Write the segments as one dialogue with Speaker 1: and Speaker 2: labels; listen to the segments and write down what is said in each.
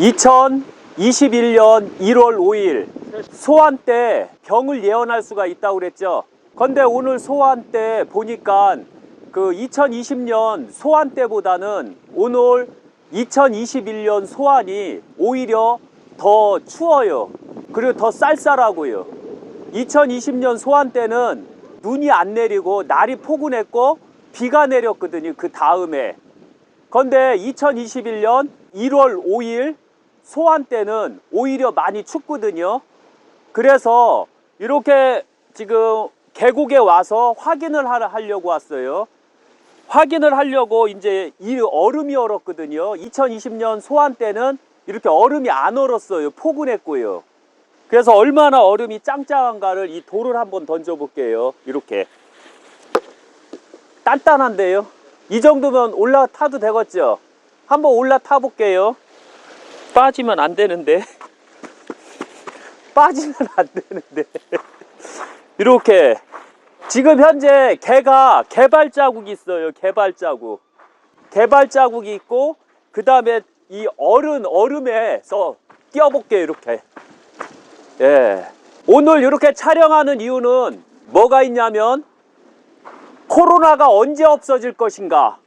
Speaker 1: 2021년 1월 5일 소환 때 병을 예언할 수가 있다고 그랬죠. 근데 오늘 소환 때 보니까 그 2020년 소환 때보다는 오늘 2021년 소환이 오히려 더 추워요. 그리고 더 쌀쌀하고요. 2020년 소환 때는 눈이 안 내리고 날이 포근했고 비가 내렸거든요. 그 다음에. 근데 2021년 1월 5일 소환 때는 오히려 많이 춥거든요. 그래서 이렇게 지금 계곡에 와서 확인을 하려- 하려고 왔어요. 확인을 하려고 이제 이 얼음이 얼었거든요. 2020년 소환 때는 이렇게 얼음이 안 얼었어요. 포근했고요. 그래서 얼마나 얼음이 짱짱한가를 이 돌을 한번 던져 볼게요. 이렇게. 단단한데요. 이 정도면 올라타도 되겠죠? 한번 올라타 볼게요. 빠지면 안 되는데. 빠지면 안 되는데. 이렇게. 지금 현재 개가 개발 자국이 있어요. 개발 자국. 개발 자국이 있고, 그 다음에 이 얼음, 얼음에서 띄워볼게요. 이렇게. 예. 오늘 이렇게 촬영하는 이유는 뭐가 있냐면, 코로나가 언제 없어질 것인가.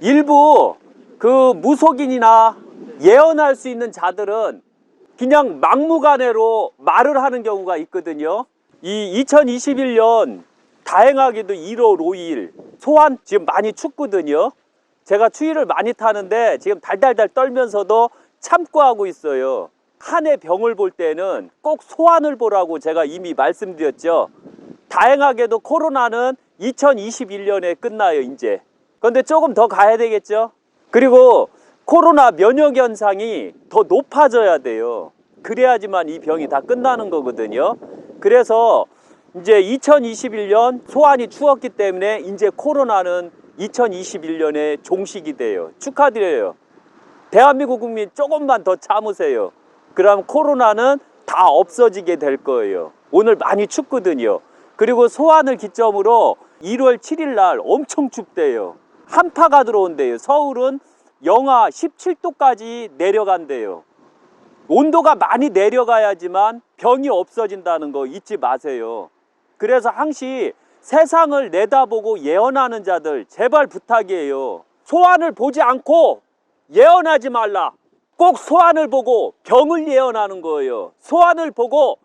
Speaker 1: 일부 그 무속인이나 예언할 수 있는 자들은 그냥 막무가내로 말을 하는 경우가 있거든요. 이 2021년 다행하게도 1월 5일 소환 지금 많이 춥거든요. 제가 추위를 많이 타는데 지금 달달달 떨면서도 참고 하고 있어요. 한 해 병을 볼 때는 꼭 소환을 보라고 제가 이미 말씀드렸죠. 다행하게도 코로나는 2021년에 끝나요, 이제. 그런데 조금 더 가야 되겠죠? 그리고 코로나 면역 현상이 더 높아져야 돼요. 그래야지만 이 병이 다 끝나는 거거든요. 그래서 이제 2021년 소환이 추웠기 때문에 이제 코로나는 2021년에 종식이 돼요. 축하드려요. 대한민국 국민 조금만 더 참으세요. 그럼 코로나는 다 없어지게 될 거예요. 오늘 많이 춥거든요. 그리고 소환을 기점으로 1월 7일 날 엄청 춥대요. 한파가 들어온대요. 서울은 영하 17도까지 내려간대요. 온도가 많이 내려가야지만 병이 없어진다는 거 잊지 마세요. 그래서 항시 세상을 내다보고 예언하는 자들 제발 부탁이에요. 소환을 보지 않고 예언하지 말라. 꼭 소환을 보고 병을 예언하는 거예요. 소환을 보고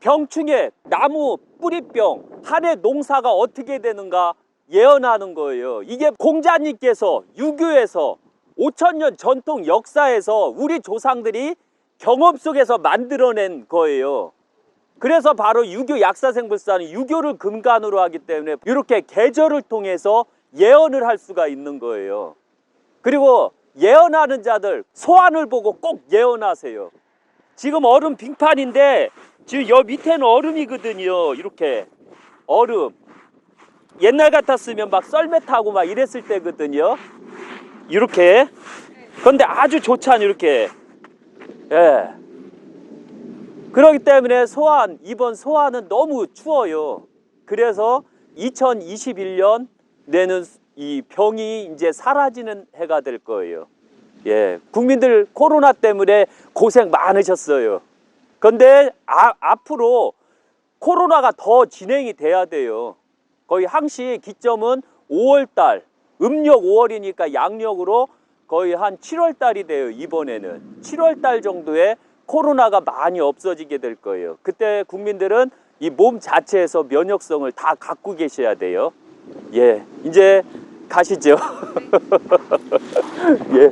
Speaker 1: 병충해, 나무 뿌리병, 한해 농사가 어떻게 되는가 예언하는 거예요. 이게 공자님께서 유교에서 5천년 전통 역사에서 우리 조상들이 경험 속에서 만들어낸 거예요. 그래서 바로 유교 약사생불사는 유교를 근간으로 하기 때문에 이렇게 계절을 통해서 예언을 할 수가 있는 거예요. 그리고 예언하는 자들 소환을 보고 꼭 예언하세요. 지금 얼음 빙판인데 지금 여 밑에는 얼음이거든요. 이렇게 얼음. 옛날 같았으면 막 썰매 타고 막 이랬을 때거든요. 이렇게. 그런데 아주 좋잖아 이렇게. 예. 그렇기 때문에 소환 이번 소환은 너무 추워요. 그래서 2021년 내는 이 병이 이제 사라지는 해가 될 거예요. 예, 국민들 코로나 때문에 고생 많으셨어요. 근데 아, 앞으로 코로나가 더 진행이 돼야 돼요. 거의 항시 기점은 5월 달, 음력 5월이니까 양력으로 거의 한 7월 달이 돼요. 이번에는 7월 달 정도에 코로나가 많이 없어지게 될 거예요. 그때 국민들은 이 몸 자체에서 면역성을 다 갖고 계셔야 돼요. 예, 이제 가시죠. 예.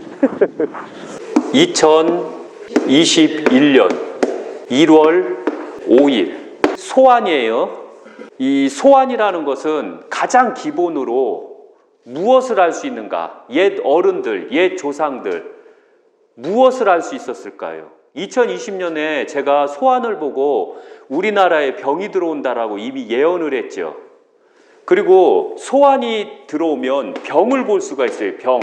Speaker 1: 2021년 1월 5일 소환이에요. 이 소환이라는 것은 가장 기본으로 무엇을 할 수 있는가? 옛 어른들, 옛 조상들 무엇을 할 수 있었을까요? 2020년에 제가 소환을 보고 우리나라에 병이 들어온다라고 이미 예언을 했죠. 그리고 소환이 들어오면 병을 볼 수가 있어요. 병.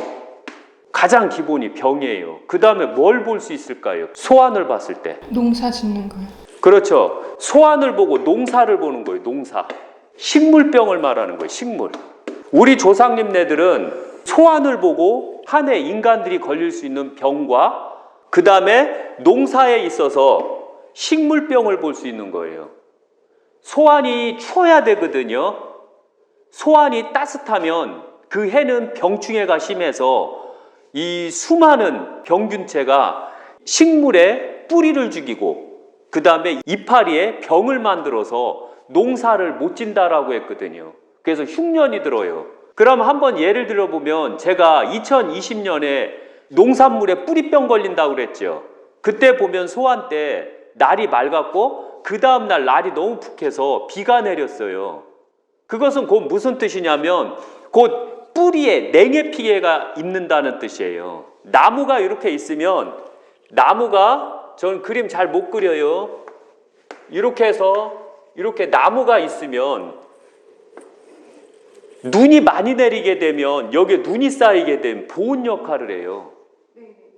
Speaker 1: 가장 기본이 병이에요. 그 다음에 뭘 볼 수 있을까요? 소환을 봤을 때.
Speaker 2: 농사 짓는 거요.
Speaker 1: 그렇죠. 소환을 보고 농사를 보는 거예요. 농사. 식물병을 말하는 거예요. 식물. 우리 조상님네들은 소환을 보고 한 해 인간들이 걸릴 수 있는 병과 그 다음에 농사에 있어서 식물병을 볼 수 있는 거예요. 소환이 추워야 되거든요. 소환이 따뜻하면 그 해는 병충해가 심해서 이 수많은 병균체가 식물에 뿌리를 죽이고 그 다음에 이파리에 병을 만들어서 농사를 못 진다라고 했거든요. 그래서 흉년이 들어요. 그럼 한번 예를 들어보면 제가 2020년에 농산물에 뿌리병 걸린다고 그랬죠. 그때 보면 소환 때 날이 맑았고 그 다음날 날이 너무 푹해서 비가 내렸어요. 그것은 곧 무슨 뜻이냐면 곧 뿌리에 냉해 피해가 있는다는 뜻이에요. 나무가 이렇게 있으면 나무가 전 그림 잘 못 그려요. 이렇게 해서 이렇게 나무가 있으면 눈이 많이 내리게 되면 여기에 눈이 쌓이게 되면 보온 역할을 해요.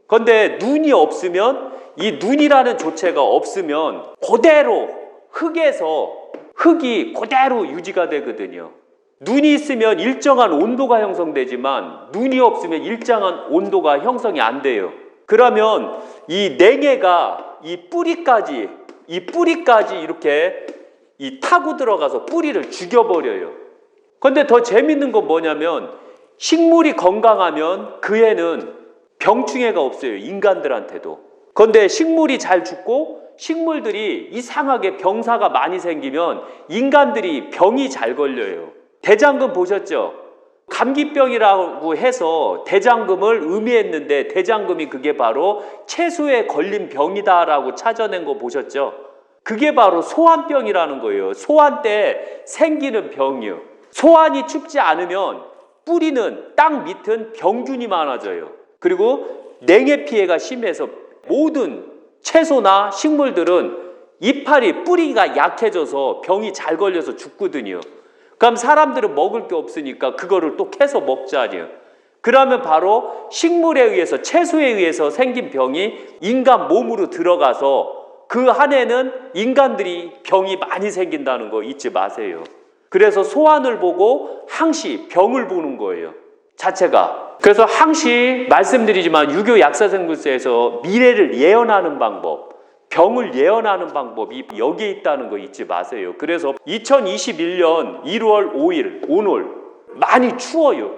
Speaker 1: 그런데 눈이 없으면 이 눈이라는 조체가 없으면 그대로 흙에서 흙이 그대로 유지가 되거든요. 눈이 있으면 일정한 온도가 형성되지만 눈이 없으면 일정한 온도가 형성이 안 돼요. 그러면 이 냉해가 이 뿌리까지 이 뿌리까지 이렇게 이 타고 들어가서 뿌리를 죽여버려요. 근데 더 재밌는 건 뭐냐면 식물이 건강하면 그 애는 병충해가 없어요. 인간들한테도. 그런데 식물이 잘 죽고 식물들이 이상하게 병사가 많이 생기면 인간들이 병이 잘 걸려요. 대장금 보셨죠? 감기병이라고 해서 대장금을 의미했는데 대장금이 그게 바로 채소에 걸린 병이다라고 찾아낸 거 보셨죠? 그게 바로 소환병이라는 거예요. 소환 때 생기는 병이요. 소환이 춥지 않으면 뿌리는 땅 밑은 병균이 많아져요. 그리고 냉해 피해가 심해서 모든 채소나 식물들은 이파리 뿌리가 약해져서 병이 잘 걸려서 죽거든요. 그럼 사람들은 먹을 게 없으니까 그거를 또 캐서 먹자니요. 그러면 바로 식물에 의해서 채소에 의해서 생긴 병이 인간 몸으로 들어가서 그 한 해는 인간들이 병이 많이 생긴다는 거 잊지 마세요. 그래서 소환을 보고 항시 병을 보는 거예요. 자체가. 그래서 항시 말씀드리지만 유교 약사생물서에서 미래를 예언하는 방법, 병을 예언하는 방법이 여기에 있다는 거 잊지 마세요. 그래서 2021년 1월 5일 오늘 많이 추워요.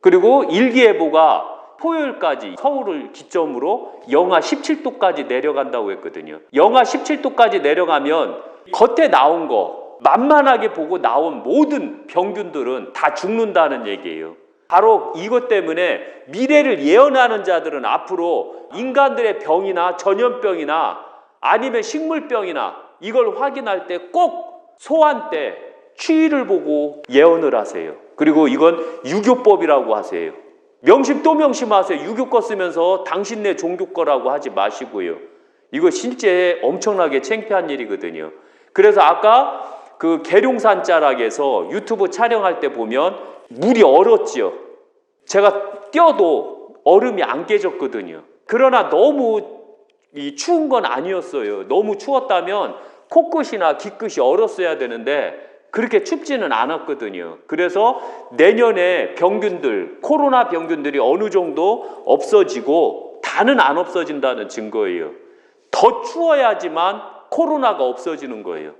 Speaker 1: 그리고 일기예보가 토요일까지 서울을 기점으로 영하 17도까지 내려간다고 했거든요. 영하 17도까지 내려가면 겉에 나온 거 만만하게 보고 나온 모든 병균들은 다 죽는다는 얘기예요. 바로 이것 때문에 미래를 예언하는 자들은 앞으로 인간들의 병이나 전염병이나 아니면 식물병이나 이걸 확인할 때 꼭 소환 때 추위를 보고 예언을 하세요. 그리고 이건 유교법이라고 하세요. 명심 또 명심하세요. 유교 거 쓰면서 당신네 종교 거라고 하지 마시고요. 이거 실제 엄청나게 창피한 일이거든요. 그래서 아까 그 계룡산 자락에서 유튜브 촬영할 때 보면 물이 얼었지요. 제가 뛰어도 얼음이 안 깨졌거든요. 그러나 너무 이 추운 건 아니었어요. 너무 추웠다면 코끝이나 귀끝이 얼었어야 되는데 그렇게 춥지는 않았거든요. 그래서 내년에 병균들, 코로나 병균들이 어느 정도 없어지고 다는 안 없어진다는 증거예요. 더 추워야지만 코로나가 없어지는 거예요.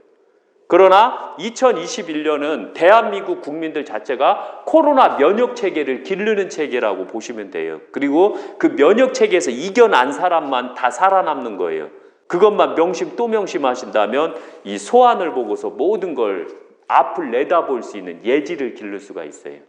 Speaker 1: 그러나 2021년은 대한민국 국민들 자체가 코로나 면역 체계를 기르는 체계라고 보시면 돼요. 그리고 그 면역 체계에서 이겨난 사람만 다 살아남는 거예요. 그것만 명심 또 명심하신다면 이 소환을 보고서 모든 걸 앞을 내다볼 수 있는 예지를 기를 수가 있어요.